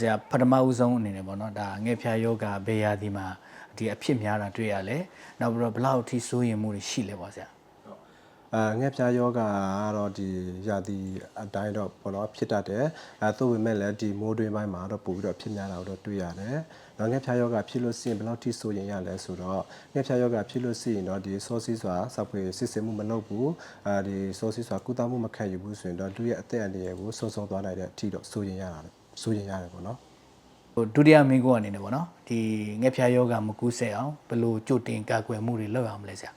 ဆရာပထမဦးဆုံးအနေနဲ့ပေါ့နော်ဒါငှက်ဖျားယောဂဘေးရာဒီမှာဒီအဖြစ်များတာတွေ့ရလဲနောက်ပြီးတော့ဘယ်လောက်အထိစိုးရိမ်မှုတွေရှိလဲပေါ့ဆရာအာငှက်ဖျားယောဂကတော့ဒီရာသီအတိုင်းတော့ဘောနော်ဖြစ်တတ်တယ်အဲသို့ပေမဲ့လည်းဒီမိုးတွင်းပိုင်းမှာတော့ပို့ပြီးတော့ဖြစ်များတာကိုတော့တွေ့ရတယ်။နောက်ငှက်ဖျားယောဂဖြစ်လို့ရှိရင်ဘယ်လောက်ထိဆိုရင်ရလဲဆိုတော့ငှက်ဖျားယောဂဖြစ်လို့ရှိရင်တော့ဒီစောစီးစွာစောက်ဖွေစစ်ဆေးမှုမလုပ်ဘူး။အဲဒီစောစီးစွာကုသမှုမခံယူဘူးဆိုရင်တော့သူရဲ့အသက်အန္တရာယ်ကိုဆုံးဆုံးသွားနိုင်တဲ့အထိတော့ဆိုရင်ရတာ ဆိုရင်ရတယ်ပေါ့နော်။ဟိုဒုတိယမိကုအနေနဲ့ပေါ့နော်ဒီငှက်ဖျားယောဂမကူးဆက်အောင်ဘယ်လိုကြိုတင်ကာကွယ်မှုတွေလုပ်အောင်မလဲဆရာ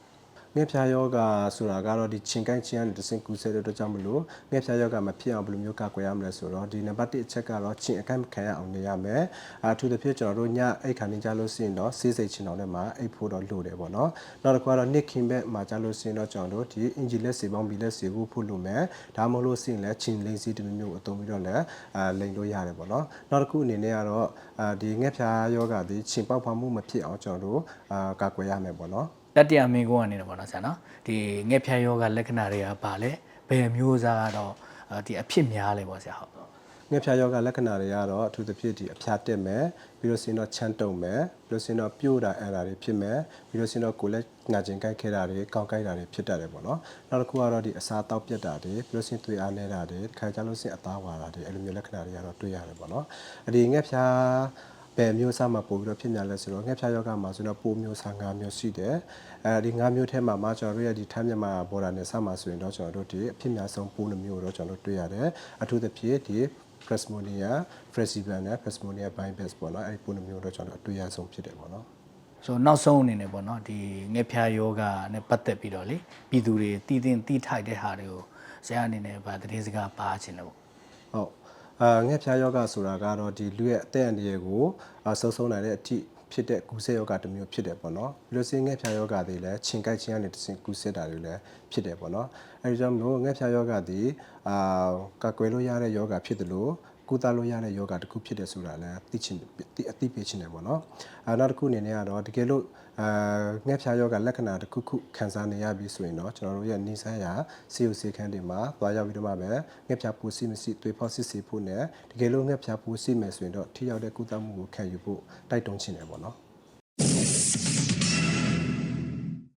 ငှက်ဖျားယောဂဆိုတာကတော့ဒီချင်းကိုင်းချင်းကနေတဆင့်ကူးစဲတဲ့အတွက်ကြောင့်မလို့ငှက်ဖျားယောဂမဖြစ်အောင်ဘယ်လိုမျိုးကာကွယ်ရမလဲဆိုတော့ဒီနံပါတ်1အချက်ကတော့ချင်းအကန့်မခံရအောင်နေရမယ်အထူးသဖြင့်ကျွန်တော်တို့ညအိတ်ခါနေကြလို့ရှိရင်တော့စေးစိတ်ချင်းအောင်ထဲမှာအိတ်ဖို့တော့လိုတယ်ပေါ့နော်နောက်တစ်ခုကတော့နှစ်ခင်ဘက်မှာကြလို့ရှိရင်တော့ကျွန်တော်တို့ဒီအင်ဂျီလက်စီပေါင်းဘီလက်စီကိုဖို့လိုမယ်ဒါမှမဟုတ်လို့ရှိရင်လည်းချင်းလိန်စီတမျိုးမျိုးအသုံးပြီးတော့လည်းအာလိန်လို့ရတယ်ပေါ့နော်နောက်တစ်ခုအနေနဲ့ကတော့အာဒီငှက်ဖျားယောဂဒီချင်းပေါက်ဖွားမှုမဖြစ်အောင်ကျွန်တော်တို့အာကာကွယ်ရမယ်ပေါ့နော် တတိယမိကုအနေနဲ့ပေါ့နော်ဆရာနော်ဒီငှက်ဖျားယောဂလက္ခဏာတွေကဘာလဲဘယ်မျိုးစားကတော့အာဒီအဖြစ်များလဲပေါ့ဆရာဟုတ်ငှက်ဖျားယောဂလက္ခဏာတွေကတော့အထူးသဖြင့်ဒီအဖျားတက်မယ်ပြီးလို့ရှိရင်တော့ချမ်းတုံမယ်ပြီးလို့ရှိရင်တော့ပြို့တာအဲ့ဒါတွေဖြစ်မယ်ပြီးလို့ရှိရင်တော့ကိုယ်လက်ငါချင်းကိုက်ခဲတာတွေကောင်းကိုက်တာတွေဖြစ်တတ်တယ်ပေါ့နော်နောက်တစ်ခုကတော့ဒီအစာတောက်ပြတ်တာတွေပြီးလို့ရှိရင်သွေးအားနေတာတွေခါကြလို့ရှိရင်အသားဝါတာတွေအဲ့လိုမျိုးလက္ခဏာတွေကတော့တွေ့ရတယ်ပေါ့နော်အဒီငှက်ဖျား ဘယ်မျိုးစားမှာပို့ပြီးတော့ဖြစ်များလဲဆိုတော့ငှက်ဖျားယောဂမှာဆိုတော့ပိုမျိုးစား၅မျိုးရှိတယ်အဲဒီ၅မျိုးထဲမှာမှကျွန်တော်တို့ရဲ့ဒီထိုင်းမြန်မာဘော်ဒါနဲ့စမှာဆိုရင်တော့ကျွန်တော်တို့ဒီအဖြစ်များဆုံးပိုးနှမျိုးတော့ကျွန်တော်တို့တွေ့ရတယ်အထူးသဖြင့်ဒီ Plasmonia, Fresiban နဲ့ Plasmonia bimbus ပေါ့နော်အဲ့ဒီပုံနှမျိုးတော့ကျွန်တော်အတွေ့အဆုံးဖြစ်တယ်ပေါ့နော်ဆိုတော့နောက်ဆုံးအနေနဲ့ပေါ့နော်ဒီငှက်ဖျားယောဂနဲ့ပတ်သက်ပြီးတော့လေပြည်သူတွေတည်တင်တည်ထိုက်တဲ့ဟာတွေကိုဆရာအနေနဲ့ဗာတည်စကားပါချင်တယ်ပေါ့ဟုတ် အာငှက်ဖျားယောဂဆိုတာကတော့ဒီလူရဲ့အသက်အန္တရာယ်ကိုအာဆုံးဆုံးနိုင်တဲ့အထိဖြစ်တဲ့ကူးစက်ယောဂတစ်မျိုးဖြစ်တယ်ပေါ့နော်ပြီးလို့ရှိရင်ငှက်ဖျားယောဂတွေလည်းခြင်ကိုက်ခြင်းကနေတစ်ဆင့်ကူးစက်တာတွေလည်းဖြစ်တယ်ပေါ့နော်အဲဒီကြောင့်မလို့ငှက်ဖျားယောဂတွေအာကာကွယ်လို့ရတဲ့ယောဂဖြစ်တယ်လို့ ကုသလို့ရတဲ့ယောဂတစ်ခုဖြစ်တယ်ဆိုတာလည်းသိချင်သိအသိပေးချင်တယ်ပေါ့နော်အဲနောက်တစ်ခုအနေနဲ့ကတော့တကယ်လို့အာငှက်ဖျားယောဂလက္ခဏာတစ်ခုခုခံစားနေရပြီဆိုရင်တော့ကျွန်တော်တို့ရဲ့နေဆိုင်ရာစီယိုစီခန်းတွေမှာသွားရောက်ပြီးတော့မှပဲငှက်ဖျားပူစီမရှိသွေးဖောက်စစ်ဆေးဖို့နဲ့တကယ်လို့ငှက်ဖျားပူစီမယ်ဆိုရင်တော့ထိရောက်တဲ့ကုသမှုကိုခံယူဖို့တိုက်တွန်းချင်တယ်ပေါ့နော်